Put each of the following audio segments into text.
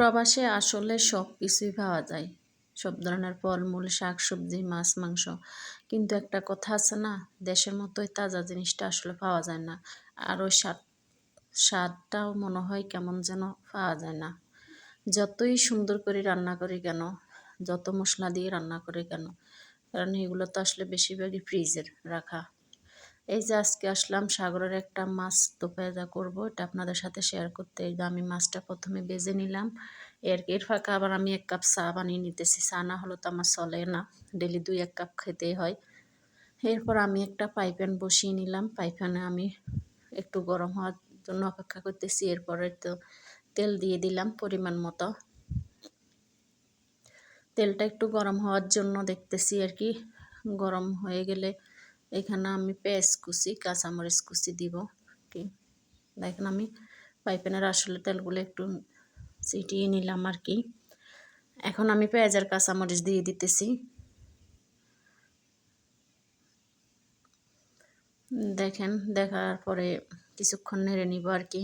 প্রবাসে আসলে সব কিছুই পাওয়া যায়। সব ধরনের ফলমূল শাক সবজি মাছ, মাংস। কিন্তু একটা কথা আছে না, দেশের মতোই তাজা জিনিসটা আসলে পাওয়া যায় না। আর ওই স্বাদ, স্বাদটাও মনে হয় কেমন যেন পাওয়া যায় না। যতই সুন্দর করে রান্না করি কেন, যত মশলা দিয়ে রান্না করি কেন, কারণ এগুলো তো আসলে বেশিরভাগই ফ্রিজের রাখা। এই যে আজকে আসলাম সাগরের একটা মাছ তো পেঁজা করব, এটা আপনাদের সাথে শেয়ার করতে। এই আমি মাছটা প্রথমে বেজে নিলাম। এর এর ফাঁকা আবার আমি এক কাপ চা বানিয়ে নিতেছি। চা না হলে তো আমার চলে না। ডেলি দুই, এক কাপ খেতেই হয়। এরপর আমি একটা পাইপ্যান বসিয়ে নিলাম। পাইপ্যানে আমি একটু গরম হওয়ার জন্য অপেক্ষা করতেছি। এরপরে তো তেল দিয়ে দিলাম পরিমাণ মতো। তেলটা একটু গরম হওয়ার জন্য দেখতেছি আর কি। গরম হয়ে গেলে এখানে আমি পেঁয়াজ কুচি, কাঁচামরিচ কুচি দিব কি দেখেন আমি পাইপেনের আসলে তেলগুলো একটু চিটিয়ে নিলাম আর কি। এখন আমি পেঁয়াজের কাঁচামরিচ দিয়ে দিতেছি। দেখেন, দেখার পরে কিছুক্ষণ নেড়ে নিব আর কি।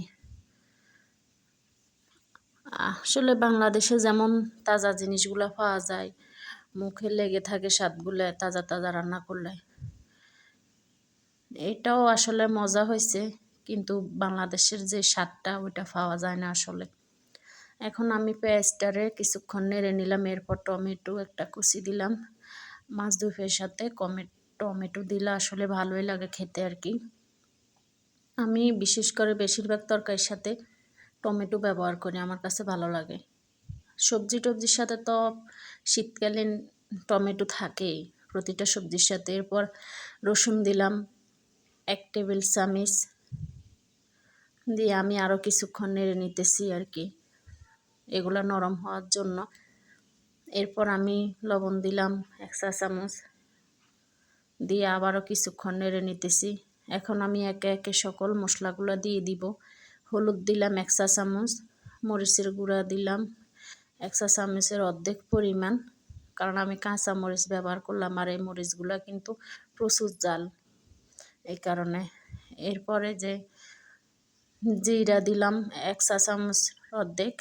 আসলে বাংলাদেশে যেমন তাজা জিনিসগুলো পাওয়া যায়, মুখে লেগে থাকে স্বাদগুলো, তাজা তাজা রান্না করলে। এটাও আসলে মজা হয়েছে। কিন্তু বাংলাদেশের যে স্বাদটা, ওইটা পাওয়া যায় না আসলে। এখন আমি পেঁয়াজটারে কিছুক্ষণ নেড়ে নিলাম, এরপর টমেটো একটা কুচি দিলাম। মাছ দুফের সাথে কমে, টমেটো দিলে আসলে ভালোই লাগে খেতে আর কি। আমি বিশেষ করে বেশিরভাগ তরকারির সাথে টমেটো ব্যবহার করি, আমার কাছে ভালো লাগে। সবজি টবজির সাথে তো শীতকালীন টমেটো থাকেই, প্রতিটা সবজির সাথে। এরপর রসুন দিলাম এক টেবিল চামিচ দিয়ে আমি আরও কিছুক্ষণ নেড়ে নিতেছি আর কি। এগুলো নরম হওয়ার জন্য। এরপর আমি লবণ দিলাম এক চা চামচ দিয়ে আবারও কিছুক্ষণ নেড়ে নিতেছি। এখন আমি একে একে সকল মশলাগুলো দিয়ে দিব। হলুদ দিলাম এক চা চামচ, মরিচের গুঁড়া দিলাম এক চা চামচের অর্ধেক পরিমাণ। কারণ আমি কাঁচা মরিচ ব্যবহার করলাম আর এই মরিচগুলো কিন্তু প্রচুর জাল। এই কারণে। এরপরে যে, জিরা দিলাম এক চা চামচ অর্ধেক।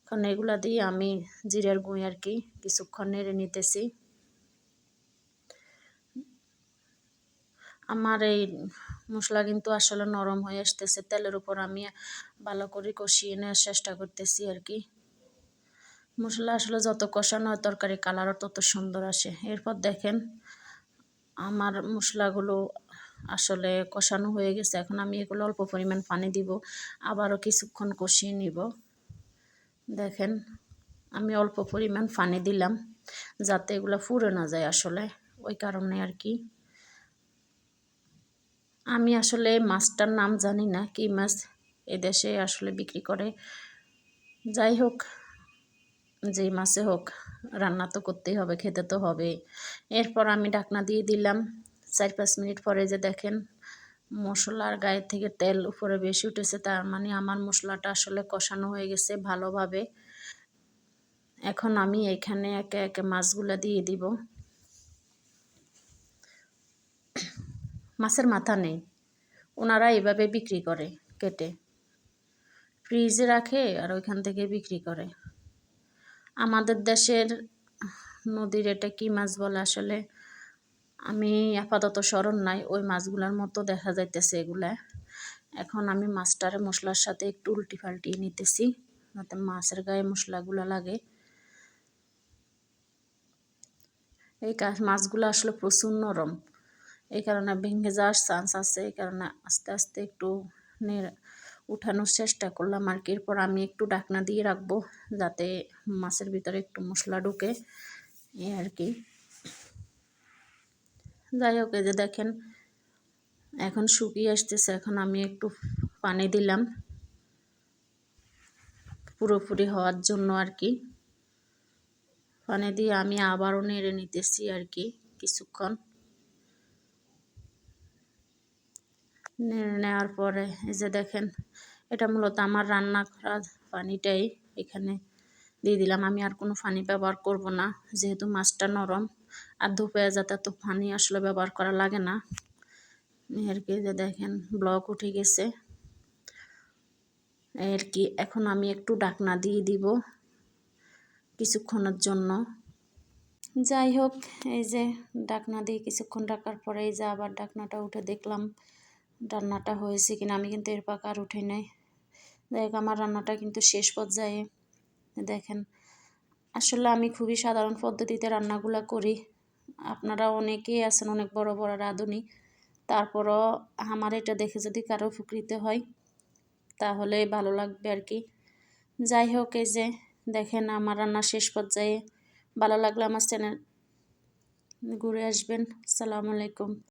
এখন এগুলা দিয়ে আমি জিরার গুঁই আর কি কিছুক্ষণ নেড়ে নিতেছি। আমার এই মশলা কিন্তু আসলে নরম হয়ে আসতেছে, তেলের উপর আমি ভালো করে কষিয়ে নেওয়ার চেষ্টা করতেছি আর কি। মশলা আসলে যত কষানো হয় তরকারি কালারও তত সুন্দর আসে। এরপর দেখেন, আমার মশলাগুলো আসলে কষানো হয়ে গেছে। এখন আমি এগুলো অল্প পরিমাণ পানি দিব, আবারও কিছুক্ষণ কষিয়ে নিব। দেখেন, আমি অল্প পরিমাণ পানি দিলাম, যাতে এগুলো ফুরে না যায় আসলে। ওই কারণে আর কি। আমি আসলে মাছটার নাম জানি না, কি মাছ এদেশে আসলে বিক্রি করে। যাই হোক যেই মাছে হোক, রান্না তো করতেই হবে, খেতে তো হবে। এরপর আমি ডাকনা দিয়ে দিলাম চার পাঁচ মিনিট পরে যে দেখেন মশলার গায়ে থেকে তেল উপরে বেশি উঠেছে, তার মানে আমার মশলাটা আসলে কষানো হয়ে গেছে ভালোভাবে। এখন আমি এখানে একে একে মাছগুলো দিয়ে দিব। মাছের মাথা নেই, ওনারা এভাবে বিক্রি করে কেটে। ফ্রিজে রাখে আর ওইখান থেকে বিক্রি করে। আমাদের দেশের নদীর এটা কি মাছ বলে আসলে? আমি আপাতত স্মরণ নাই, ওই মাছগুলার মতো দেখা যাইতেছে এগুলা। এখন আমি মাছটারে মশলার সাথে একটু উল্টি পাল্টিয়ে নিতেছি, যাতে মাছের গায়ে মশলাগুলো লাগে। এই মাছগুলো আসলে প্রচুর নরম। এই কারণে ভেঙে যাওয়ার চান্স আছে, এই কারণে আস্তে আস্তে একটু উঠানোর চেষ্টা করলাম আর কি। এরপর আমি একটু ডাকনা দিয়ে রাখব, যাতে মাছের ভিতরে একটু মশলা ঢুকে, এই আর কি। যাই হোক, এই যে দেখেন, এখন শুকিয়ে আসতেছে। এখন আমি একটু পানি দিলাম, পুরোপুরি হওয়ার জন্য আর কি। পানি দিয়ে আমি আবারও নেড়ে নিতেছি আর কি কিছুক্ষণ। নেড়ে নেওয়ার পরে, এই যে দেখেন, এটা মূলত আমার রান্না করা পানিটাই এখানে দিয়ে দিলাম। আমি আর কোনো পানি ব্যবহার করব না, যেহেতু মাছটা নরম। আর ধুপে যাতে তো পানি আসলে ব্যবহার করা লাগে না। আর কি যে দেখেন ব্লক উঠে গেছে। আর কি, এখন আমি একটু ডাকনা দিয়ে দিব কিছুক্ষণের জন্য। যাই হোক, এই যে ডাকনা দিয়ে কিছুক্ষণ ডাকার পরে এই যে আবার ডাকনাটা উঠে দেখলাম রান্নাটা হয়েছে কিনা, আমি কিন্তু এর পাক আর উঠে নাই। দেখ আমার রান্নাটা কিন্তু শেষ পর্যায়ে। দেখেন আসলে আমি খুবই সাধারণ পদ্ধতিতে রান্নাগুলো করি। আপনারা অনেকেই আছেন, অনেক বড় বড় রাঁধুনি। তারপরও আমার এটা দেখে যদি কারও উপকৃত হয়, তাহলে ভালো লাগবে আর কি যাই হোক, এই যে দেখেন আমার রান্না শেষ পর্যায়ে। ভালো লাগলে আমার চ্যানেল ঘুরে আসবেন। সালামু আলাইকুম।